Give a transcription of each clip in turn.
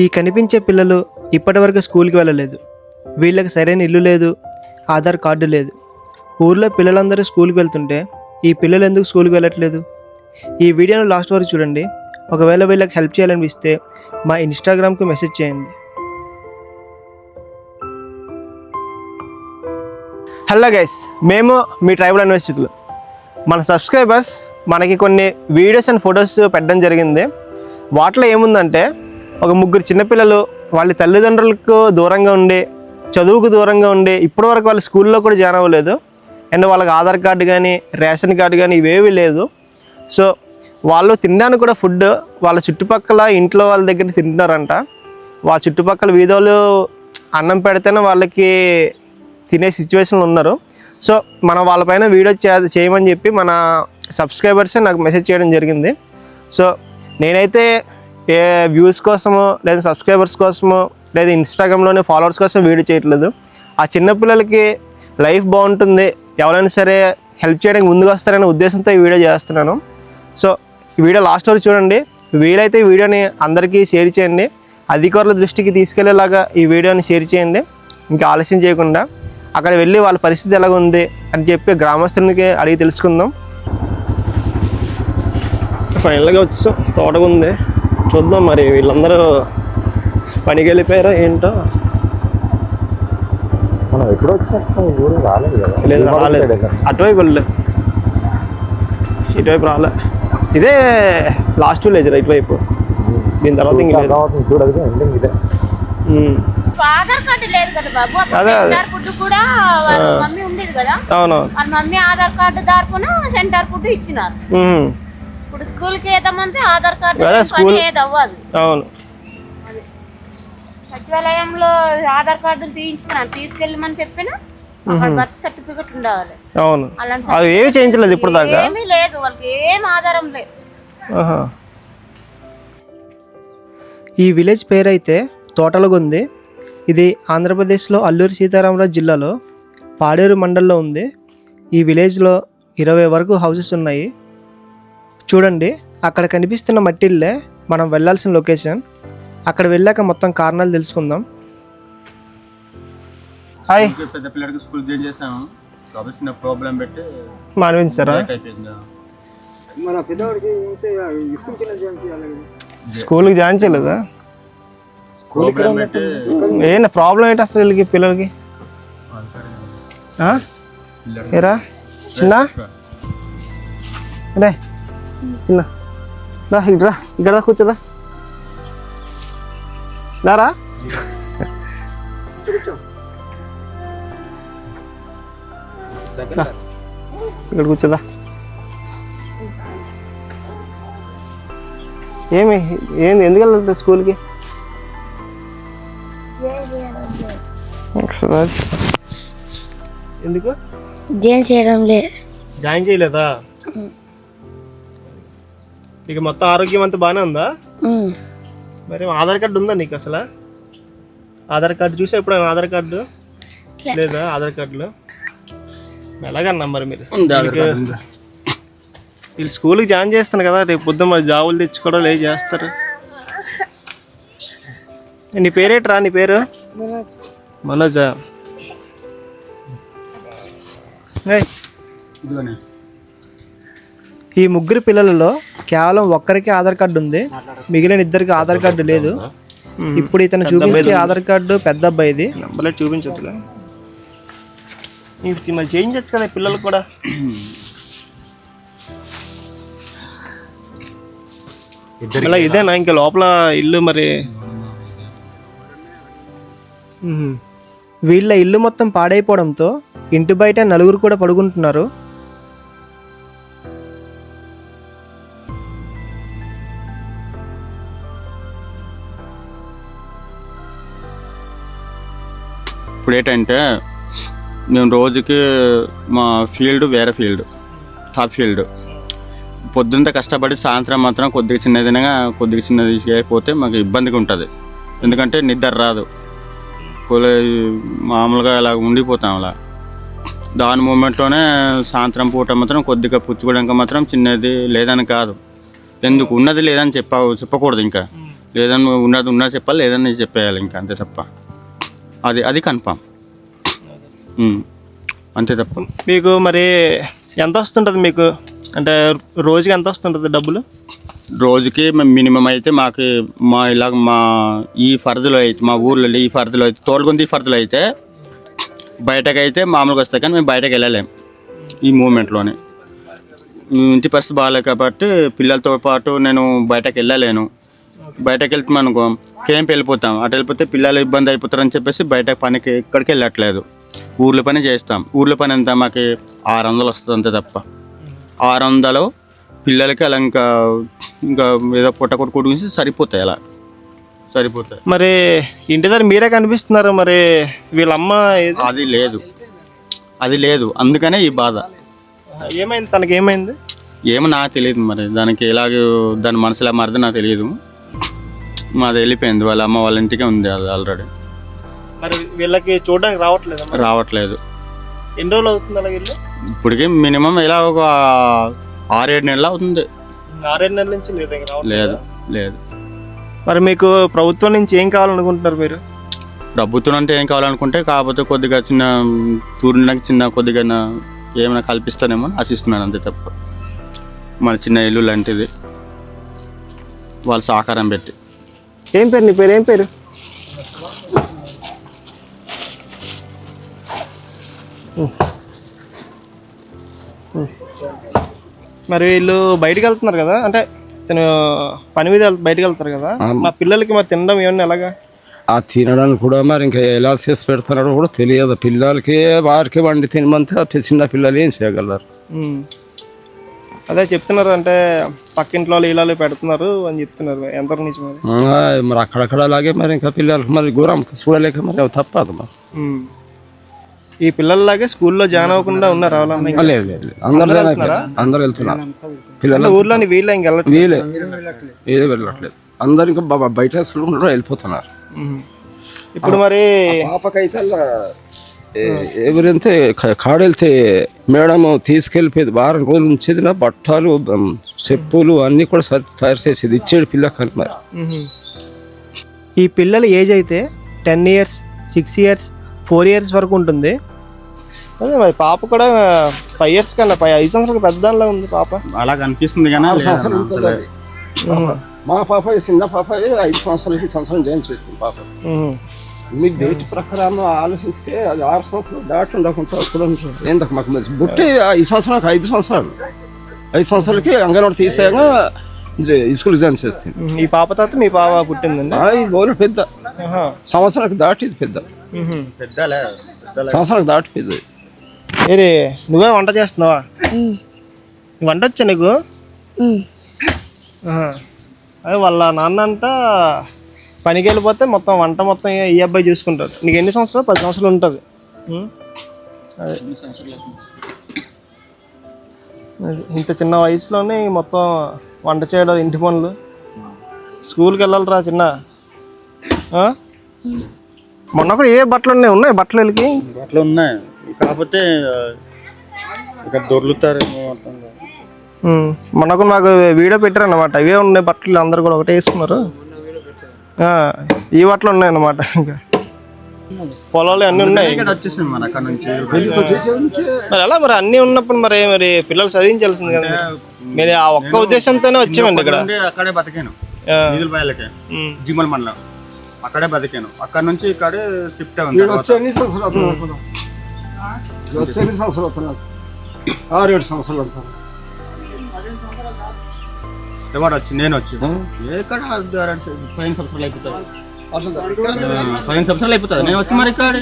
ఈ కనిపించే పిల్లలు ఇప్పటివరకు స్కూల్కి వెళ్ళలేదు. వీళ్ళకి సరైన ఇల్లు లేదు ఆధార్ కార్డు లేదు. ఊర్లో పిల్లలందరూ స్కూల్కి వెళ్తుంటే ఈ పిల్లలు ఎందుకు స్కూల్కి వెళ్ళట్లేదు? ఈ వీడియోను లాస్ట్ వరకు చూడండి. ఒకవేళ వీళ్ళకి హెల్ప్ చేయాలనిపిస్తే మా ఇన్స్టాగ్రామ్కి మెసేజ్ చేయండి. హలో గైస్ మేము మీ ట్రైబల్ అన్వేషకులు. మన సబ్స్క్రైబర్స్ మనకి కొన్ని వీడియోస్ అండ్ ఫొటోస్ పెట్టడం జరిగింది. వాటిలో ఏముందంటే ఒక ముగ్గురు చిన్నపిల్లలు వాళ్ళ తల్లిదండ్రులకు దూరంగా ఉండే చదువుకు దూరంగా ఉండే ఇప్పటివరకు వాళ్ళ స్కూల్లో కూడా జాయిన్ అవ్వలేదు. అండ్ వాళ్ళకి ఆధార్ కార్డు కానీ రేషన్ కార్డు కానీ ఇవేవి లేదు. సో వాళ్ళు తినడానికి కూడా ఫుడ్ వాళ్ళ చుట్టుపక్కల ఇంట్లో వాళ్ళ దగ్గర తింటున్నారంట. వాళ్ళ చుట్టుపక్కల వీధులు అన్నం పెడితేనే వాళ్ళకి తినే సిచ్యువేషన్లో ఉన్నారు. సో మనం వాళ్ళపైన వీడియో చే చేయమని చెప్పి మన సబ్స్క్రైబర్సే నాకు మెసేజ్ చేయడం జరిగింది. సో నేనైతే ఏ వ్యూస్ కోసమో లేదా సబ్స్క్రైబర్స్ కోసమో లేదా ఇన్స్టాగ్రామ్లోనే ఫాలోవర్స్ కోసం వీడియో చేయట్లేదు. ఆ చిన్నపిల్లలకి లైఫ్ బాగుంటుంది. ఎవరైనా సరే హెల్ప్ చేయడానికి ముందుకు వస్తారనే ఉద్దేశంతో ఈ వీడియో చేస్తున్నాను. సో ఈ వీడియో లాస్ట్ వరకు చూడండి. వీలైతే ఈ వీడియోని అందరికీ షేర్ చేయండి. అధికారుల దృష్టికి తీసుకెళ్ళేలాగా ఈ వీడియోని షేర్ చేయండి. ఇంకా ఆలస్యం చేయకుండా అక్కడ వెళ్ళి వాళ్ళ పరిస్థితి ఎలాగ ఉంది అని చెప్పి గ్రామస్తులకి అడిగి తెలుసుకుందాం. ఫైనల్గా వచ్చాం తోటగా ఉంది. చూద్దాం మరి వీళ్ళందరూ పనికి వెళ్ళిపోయారో ఏంటో. మనం ఎప్పుడు ఊరు రాలేదు కదా. లేదు రాలేదు. అటువైపు వెళ్ళలే ఇటువైపు రాలే. ఇదే లాస్ట్ విలేజ్ ఇటువైపు. దీని తర్వాత ఇంక లేదు. తర్వాత చూడదు ఎండింగ్ ఇదే. ఆధార్ కార్డు లేదు కదా బాబు అప్పుడు అదే, అదే. సెంటర్ ఫుడ్ కూడా వాళ్ళ మమ్మీ ఉండేది కదా. అవునవును. వాళ్ళ మమ్మీ ఆధార్ కార్డు దార్పున సెంటర్ ఫుడ్ ఇచ్చినారు. ఇప్పుడు స్కూల్కి ఏదామంటే ఆధార్ కార్డు స్కూల్- అవ్వదు అవును. సచివాలయంలో ఆధార్ తీసుకెళ్ళమని చెప్పిన బర్త్ సర్టిఫికెట్ ఉండాలి. అవును. అవి ఏవి చేయించలేదు ఇప్పుడు దాకా? ఏమీ లేదు వాళ్ళకి ఏం ఆధారం లేదు. ఈ విలేజ్ పేరైతే తోటలగుంది. ఇది ఆంధ్రప్రదేశ్లో అల్లూరి సీతారామరాజు జిల్లాలో పాడేరు మండల్లో ఉంది. ఈ విలేజ్లో ఇరవై వరకు హౌసెస్ ఉన్నాయి. చూడండి అక్కడ కనిపిస్తున్న మట్టిల్లే మనం వెళ్ళాల్సిన లొకేషన్. అక్కడ వెళ్ళాక మొత్తం కారణాలు తెలుసుకుందాం. హాయ్. స్కూల్కి పెద్ద పిల్లడికి స్కూల్ జాయిన్ చేసాము చిన్న ప్రాబ్లం పెట్టి మానవించారా అయిపోయింది. స్కూల్కి జాయిన్ చేయలేదా? ప్రాబ్లం పెట్టి ఏంటి ప్రాబ్లం ఏంటి అసలు వీళ్ళకి పిల్లలకి? ఏరా? చిన్న? రే చిన్న. దా ఇట్రా ఇక్కడ దా కూర్చోదా దారా. ఇక్కడ కూర్చోదా ఏమి? ఏంది? ఎందుకు వెళ్ళాలి స్కూల్కి? ఒకసారి. ఎందుకు? జైన్ చేయడం లే. జాయిన్ చేయలేదా? నీకు మొత్తం ఆరోగ్యం అంతా బాగానే ఉందా. మరి ఆధార్ కార్డు ఉందా నీకు అసలు? ఆధార్ కార్డు చూసా ఎప్పుడు ఆధార్ కార్డు? లేదా ఆధార్ కార్డులో? ఎలాగన్నా మరి మీరు. వీళ్ళు స్కూల్కి జాయిన్ చేస్తాను కదా రేపు పొద్దున్న మరి జాబులు తెచ్చుకోవడం లేదు చేస్తారు. నీ పేరేట్రా నీ పేరు? మనోజా. ఈ ముగ్గురు పిల్లలలో కేవలం ఒక్కరికి ఆధార్ కార్డు ఉంది. మిగిలిన ఇద్దరికి ఆధార్ కార్డు లేదు. ఇప్పుడు ఇతను చూపించే ఆధార్ కార్డు పెద్ద అబ్బాయిది. నంబర్లో చూపించదులే మరి చేయించచ్చు కదా ఈ పిల్లలకు కూడా. మళ్ళీ ఇదేనా? ఇంకా లోపల ఇల్లు మరి. వీళ్ళ ఇల్లు మొత్తం పాడైపోవడంతో ఇంటి బయట నలుగురు కూడా పడుకుంటున్నారు. ఇప్పుడు ఏంటంటే మేము రోజుకి మా ఫీల్డ్ వేరే ఫీల్డ్ టాప్ ఫీల్డ్. పొద్దుంత కష్టపడి సాయంత్రం మాత్రం కొద్దిగా చిన్నదినగా కొద్దిగా చిన్నది అయిపోతే మాకు ఇబ్బందిగా ఉంటుంది. ఎందుకంటే నిద్ర రాదు. కొల- మామూలుగా అలా ఉండిపోతాం అలా. దాని మూమెంట్లోనే సాయంత్రం పూట మాత్రం కొద్దిగా పుచ్చుకోవడానికి మాత్రం చిన్నది లేదని కాదు. ఎందుకు? ఉన్నది లేదని చెప్ప చెప్పకూడదు ఇంకా. లేదని ఉన్నది ఉన్నది చెప్పాలి లేదని చెప్పేయాలి ఇంకా అంతే తప్ప. అది అది కన్ఫామ్ అంతే తప్ప. మీకు మరి ఎంత వస్తుంటుంది మీకు? అంటే రోజుకి ఎంత వస్తుంటుంది డబ్బులు? రోజుకి మినిమం అయితే మాకు మా ఇలాగ మా ఈ ఫరదులో అయితే మా ఊర్లో ఈ ఫరదులో అయితే తోలుగుంది ఈ ఫరదులో అయితే బయటకు అయితే మామూలుగా వస్తాయి కానీ మేము బయటకు వెళ్ళలేం ఈ మూమెంట్లోనే. ఇంటి పరిస్థితి బాగాలేదు కాబట్టి పిల్లలతో పాటు నేను బయటకు వెళ్ళలేను. బయటకు వెళ్తే క్యాంప్ వెళ్ళిపోతాం. అటు వెళ్ళిపోతే పిల్లలు ఇబ్బంది అయిపోతారని చెప్పేసి బయట పనికి ఎక్కడికి వెళ్ళట్లేదు. ఊర్లో పని చేస్తాం. ఊర్లో పని ఎంత మాకు ఆరు వందలు వస్తుంది అంతే తప్ప. ఆరు వందలు పిల్లలకి అలా ఇంకా ఇంకా ఏదో పుట్ట కొట్టు గురించి సరిపోతాయి అలా. సరిపోతాయి. మరి ఇంటి దగ్గర మీరే కనిపిస్తున్నారు మరి వీళ్ళమ్మ? అది లేదు. అది లేదు. అందుకనే ఈ బాధ. ఏమైంది? తనకి ఏమైంది ఏమో నాకు తెలియదు మరి. దానికి ఎలాగ దాని మనసులో మారితే నాకు తెలియదు. మాది వెళ్ళిపోయింది. వాళ్ళ అమ్మ వాళ్ళ ఇంటికే ఉంది అది ఆల్రెడీ మరి వీళ్ళకి చూడడానికి రావట్లేదు రావట్లేదు. ఎన్ని రోజులు అవుతుంది అలా వీళ్ళు? ఇప్పటికే మినిమం ఇలా ఒక ఆరేడు నెలలు అవుతుంది. ఆరేడు నెలల నుంచి లేదు లేదు లేదు. మరి మీకు ప్రభుత్వం నుంచి ఏం కావాలనుకుంటున్నారు మీరు? ప్రభుత్వం అంటే ఏం కావాలనుకుంటే కాకపోతే కొద్దిగా చిన్న తూరినకి చిన్న కొద్దిగా ఏమైనా కల్పిస్తానేమో ఆశిస్తున్నాను అంతే తప్ప. మన చిన్న ఇల్లు లాంటిది. వాళ్ళు సహకారం పెట్టి. ఏం పేరు నీ పేరు? ఏం పేరు? మరి వీళ్ళు బయటికి వెళ్తున్నారు కదా? అంటే తను పని మీద బయటికి వెళ్తారు కదా? మా పిల్లలకి మరి తినడం ఏమన్నా ఎలాగా? ఆ తినడానికి కూడా మరి ఇంకా ఎలా చేసి పెడుతున్నారో కూడా తెలియదు. పిల్లలకి వారికి వండి తినమంటే ఆ చిన్న పిల్లలు ఏం చేయగలరు. అదే చెప్తున్నారు అంటే పక్కింట్లో వాళ్ళు ఇలాలు పెడుతున్నారు అని చెప్తున్నారు నిజం అది? ఆ, మరి అక్కడక్కడ అలాగే మరి ఇంకా పిల్లలకి మరి గురం చూడలేక మరి అవి తప్పదు మరి. ఈ పిల్లల్లాగే స్కూల్లో జాయిన్ అవ్వకుండా ఉన్నారు? లేదు. అందరు. అందరు వెళ్తున్నారు? పిల్లలు ఊర్లోని వీళ్ళ ఇంక వెళ్ళట్లేదు. వీలే ఏది వెళ్ళట్లేదు. అందరు ఇంకా బయట స్కూల్ వెళ్ళిపోతున్నారు. ఇప్పుడు మరి పాపకైతే ఎవరైతే కాడెళ్తే మేడం తీసుకెళ్ళిపోయేది వారం రోజులు ఉంచేది నా బట్టలు చెప్పులు అన్నీ కూడా తయారు చేసేది. ఇచ్చేది పిల్లకని మరి. ఈ పిల్లల ఏజ్ అయితే ten years six years four years వరకు ఉంటుంది. అదే మరి పాప కూడా ఫైవ్ ఇయర్స్ కన్నా ఫైవ్ ఐదు సంవత్సరాలు పెద్ద దానిలా ఉంది పాప. అలా కనిపిస్తుంది కానీ. మా పాప చిన్న పాప ఐదు సంవత్సరాలకి సంవత్సరం జాయిన్ చేస్తుంది పాప. మీ డేట్ ప్రకారం ఆలోచిస్తే అది ఆరు సంవత్సరాలు దాటి ఉండకుండా. ఏందక మాకు మంచి బుట్టి ఈ సంవత్సరానికి ఐదు సంవత్సరాలు. ఐదు సంవత్సరాలకి అంగన్వాడి తీసాక స్కూల్ జాయిన్ చేస్తుంది. ఈ పాప తర్వాత మీ పాప పుట్టిందండి? గోలు పెద్ద. సంవత్సరానికి దాటి ఇది పెద్ద. పెద్దలే సంవత్సరానికి దాటి పెద్ద. ఏరే నువ్వే వంట చేస్తున్నావా? వంట వచ్చా నీకు. అదే వాళ్ళ నాన్న అంట పనికి వెళ్ళిపోతే మొత్తం వంట మొత్తం ఈ- అబ్బాయి చూసుకుంటాడు. నీకు ఎన్ని సంవత్సరాలు? పది సంవత్సరాలు ఉంటుంది. ఇంత చిన్న వయసులోనే మొత్తం వంట చేయడం ఇంటి పనులు. స్కూల్కి వెళ్ళాలిరా చిన్న? మొన్న కూడా ఏ బట్టలు ఉన్నాయి? ఉన్నాయి బట్టలు వెళ్ళకి? అట్లా ఉన్నాయి. కాకపోతే ఇక్కడ దొర్లుతారేమో మొన్న కూడా నాకు వీడియో పెట్టారు అనమాట అవే ఉన్నాయి బట్టలు అందరు కూడా ఒకటే వేసుకున్నారు. ఈ బట్టలు ఉన్నాయి అన్నమాట ఇంకా. పొలాలు అన్నీ ఉన్నాయి మరి అలా మరి అన్నీ ఉన్నప్పుడు మరి మరి పిల్లలు చదివించాల్సింది కదా మీరు. ఆ ఒక్క ఉద్దేశంతోనే వచ్చామండి ఇక్కడ. అక్కడే బతికాను. జిమ్మల్ మండలం. అక్కడే బతికాను. అక్కడ నుంచి ఇక్కడే షిఫ్ట్ సంవత్సరాలు అవుతున్నారు? ఆరు ఏడు సంవత్సరాలు ఎవరు వచ్చి నేను వచ్చి ఎక్కడ పదిహేను సంవత్సరాలు అయిపోతుంది పదిహేను సంవత్సరాలు అయిపోతుంది నేను వచ్చి మరి ఇక్కడ?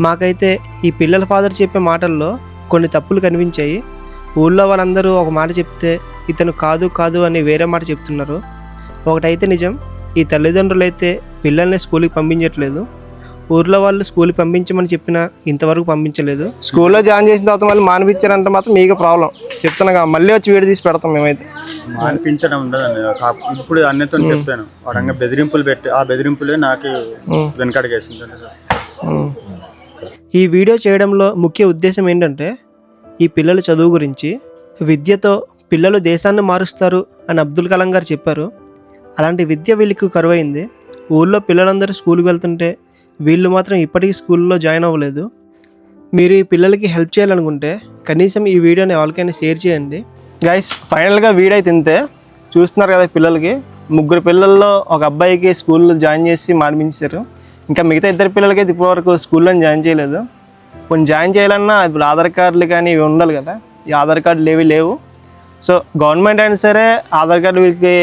మాకైతే ఈ పిల్లల ఫాదర్ చెప్పే మాటల్లో కొన్ని తప్పులు కనిపించాయి. ఊళ్ళో వాళ్ళందరూ ఒక మాట చెప్తే ఇతను కాదు కాదు అని వేరే మాట చెప్తున్నారు. ఒకటైతే నిజం ఈ తల్లిదండ్రులు అయితే పిల్లల్ని స్కూల్కి పంపించట్లేదు. ఊర్లో వాళ్ళు స్కూల్కి పంపించమని చెప్పినా ఇంతవరకు పంపించలేదు. స్కూల్లో జాయిన్ చేసిన తర్వాత మళ్ళీ మానిపించారంటే మాత్రం మీకు ప్రాబ్లం. చెప్తున్నా మళ్ళీ వచ్చి వీడియో తీసి పెడతాం మేమైతే. ఉండదండి కా- ఇప్పుడు అన్నితో చెప్పాను. వాడంగా బెదిరింపులు పెట్టి ఆ బెదిరింపులే నాకు. వెనకడిగేసింది. ఈ వీడియో చేయడంలో ముఖ్య ఉద్దేశం ఏంటంటే ఈ పిల్లల చదువు గురించి విద్యతో పిల్లలు దేశాన్ని మారుస్తారు అని అబ్దుల్ కలాం గారు చెప్పారు. అలాంటి విద్య వీళ్ళకి కరువైంది. ఊళ్ళో పిల్లలందరూ స్కూల్కి వెళ్తుంటే వీళ్ళు మాత్రం ఇప్పటికీ స్కూల్లో జాయిన్ అవ్వలేదు. మీరు ఈ పిల్లలకి హెల్ప్ చేయాలనుకుంటే కనీసం ఈ వీడియోని ఎవరికైనా షేర్ చేయండి. గైస్ ఫైనల్గా వీడియో అయితే ఇంతే. చూస్తున్నారు కదా పిల్లలకి. ముగ్గురు పిల్లల్లో ఒక అబ్బాయికి స్కూల్లో జాయిన్ చేసి మానిపించారు. ఇంకా మిగతా ఇద్దరు పిల్లలకి అయితే ఇప్పటివరకు స్కూల్లో జాయిన్ చేయలేదు. కొన్ని జాయిన్ చేయాలన్నా ఇప్పుడు ఆధార్ కార్డులు కానీ ఇవి ఉండాలి కదా. ఈ ఆధార్ కార్డులు ఏవి లేవు. సో గవర్నమెంట్ అయినా సరే ఆధార్ కార్డు వీరికి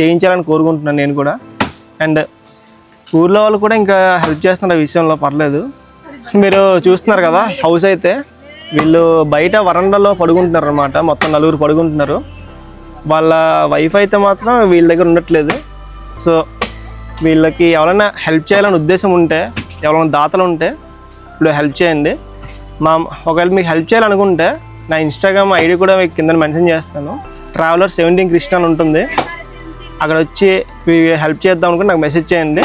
చేయించాలని కోరుకుంటున్నాను నేను కూడా. అండ్ ఊర్లో వాళ్ళు కూడా ఇంకా హెల్ప్ చేస్తున్నారు విషయంలో పర్లేదు. మీరు చూస్తున్నారు కదా హౌస్ అయితే. వీళ్ళు బయట వరండాలో పడుకుంటున్నారు అనమాట మొత్తం నలుగురు పడుకుంటున్నారు. వాళ్ళ వైఫ్ అయితే మాత్రం వీళ్ళ దగ్గర ఉండట్లేదు. సో వీళ్ళకి ఎవరైనా హెల్ప్ చేయాలని ఉద్దేశం ఉంటే ఎవరైనా దాతలు ఉంటే ఇప్పుడు హెల్ప్ చేయండి. మా ఒకవేళ మీకు హెల్ప్ చేయాలనుకుంటే నా ఇన్స్టాగ్రామ్ ఐడి కూడా మీకు కింద మెన్షన్ చేస్తాను. ట్రావెలర్ సెవెంటీన్ క్రిస్టియన్ ఉంటుంది. అక్కడ వచ్చి హెల్ప్ చేద్దాం అనుకుంటే నాకు మెసేజ్ చేయండి.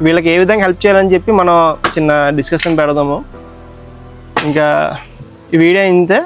వీళ్ళకి ఏ విధంగా హెల్ప్ చేయాలని చెప్పి మనం చిన్న డిస్కషన్ పెడదాము. ఇంకా ఈ వీడియో ఇంతే.